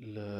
Non.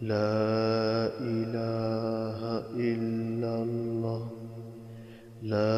لا إله إلا الله. لا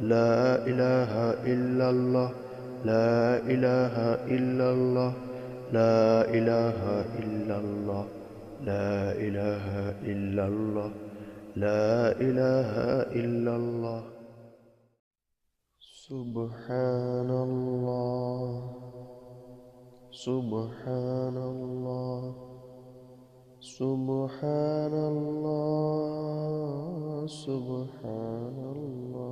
لا إله إلا الله. لا إله إلا الله. لا إله إلا الله. لا إله إلا الله. لا إله إلا الله. سبحان الله سبحان الله سبحان الله سبحان الله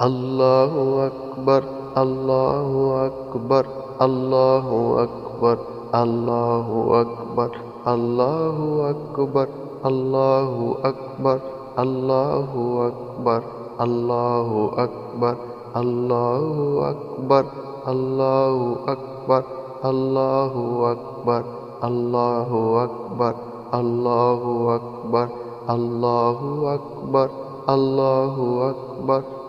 اللہ اکبر اللہ اکبر اللہ اکبر اللہ اکبر اللہ اکبر اللہ اکبر اللہ اکبر اللہ اکبر اللہ اکبر اللہ اکبر اللہ اکبر اللہ اکبر اللہ اکبر اللہ اکبر اللہ اکبر